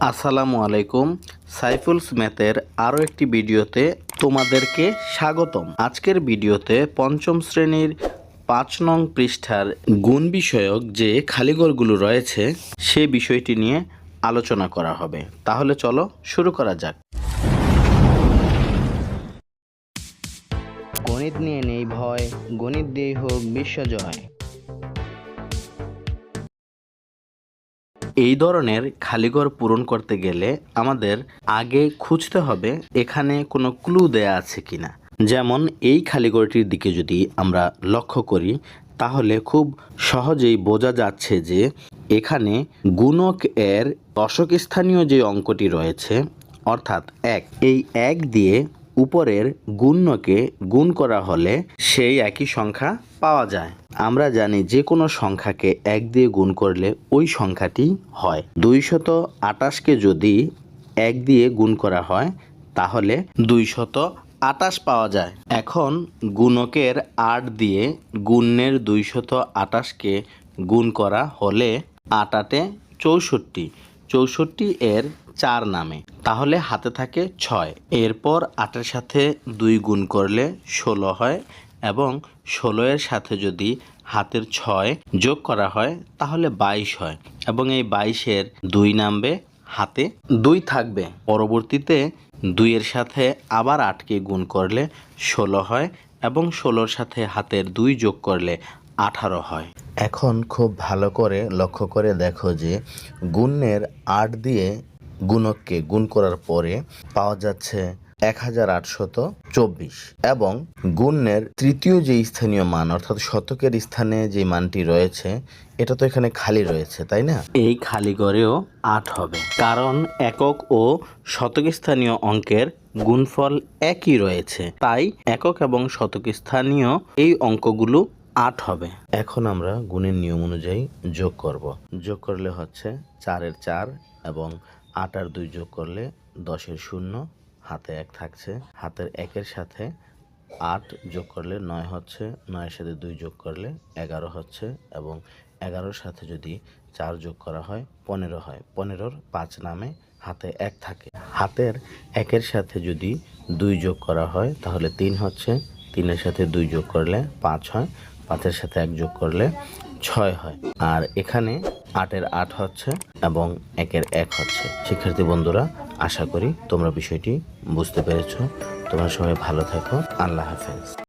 আসসালামু আলাইকুম। সাইফুলস ম্যাথের আরও একটি ভিডিওতে তোমাদেরকে স্বাগতম। আজকের ভিডিওতে পঞ্চম শ্রেণির পাঁচ নং পৃষ্ঠার গুণ বিষয়ক যে খালিগড়গুলো রয়েছে, সে বিষয়টি নিয়ে আলোচনা করা হবে। তাহলে চলো শুরু করা যাক। গণিত নিয়ে নেই ভয়, গণিত দিয়েই হোক বিশ্বজয়। এই ধরনের খালিঘর পূরণ করতে গেলে আমাদের আগে খুঁজতে হবে এখানে কোনো ক্লু দেয়া আছে কিনা। যেমন এই খালিঘরটির দিকে যদি আমরা লক্ষ্য করি, তাহলে খুব সহজেই বোঝা যাচ্ছে যে এখানে গুণক এর দশক স্থানীয় যে অঙ্কটি রয়েছে, অর্থাৎ এক, এই এক দিয়ে উপরের গুণ্যকে গুণ করা হলে সেই একই সংখ্যা পাওয়া যায়। আমরা জানি যে কোনো সংখ্যাকে এক দিয়ে গুণ করলে ওই সংখ্যাটি হয়। দুইশত আটাশকে যদি এক দিয়ে গুণ করা হয়, তাহলে দুইশত আটাশ পাওয়া যায়। এখন গুণকের আট দিয়ে গুণের দুইশত আটাশকে গুণ করা হলে আটাতে চৌষট্টি। চৌষট্টি এর চার নামে। তাহলে হাতে থাকে ছয়। এরপর আটের সাথে দুই গুণ করলে ষোলো হয়। এবং ষোলো এর সাথে যদি হাতের ছয় যোগ করা হয়, তাহলে বাইশ হয় এবং এই বাইশের দুই নামবে হাতে দুই থাকবে। পরবর্তীতে দুইয়ের সাথে আবার আটকে গুণ করলে ষোলো হয় এবং ষোলোর সাথে হাতের দুই যোগ করলে আঠারো হয়। এখন খুব ভালো করে লক্ষ্য করে দেখো যে গুণের আট দিয়ে গুণককে গুণ করার পরে পাওয়া যাচ্ছে এক হাজার আটশত চব্বিশ এবং গুণের তৃতীয় যে স্থানীয় মান অর্থাৎ শতকের স্থানে যে মানটি রয়েছে এটা তো এখানে খালি রয়েছে তাই না? এই খালি গড়েও আট হবে। কারণ একক ও শতক স্থানীয় অঙ্কের গুণফল একই রয়েছে। তাই একক এবং শতক স্থানীয় এই অঙ্কগুলো আট হবে। এখন আমরা গুণের নিয়ম অনুযায়ী যোগ করব। যোগ করলে হচ্ছে চারের চার এবং আট আর দুই যোগ করলে দশের শূন্য। হাতে এক থাকছে। হাতের একের সাথে আট যোগ করলে নয় হচ্ছে, নয়ের সাথে দুই যোগ করলে এগারো হচ্ছে এবং এগারোর সাথে যদি চার যোগ করা হয়, পনেরো হয়। পনেরোর পাঁচ নামে হাতে এক থাকে। হাতের একের সাথে যদি দুই যোগ করা হয়, তাহলে তিন হচ্ছে। তিনের সাথে দুই যোগ করলে পাঁচ হয়। পাঁচের সাথে এক যোগ করলে ছয় হয়। আর এখানে আটের আট হচ্ছে এবং একের এক হচ্ছে। শিক্ষার্থী বন্ধুরা আশা করি তোমরা বিষয়টি বুঝতে পেরেছ। তোমরা সবাই ভালো থাকো। আল্লাহ হাফেজ।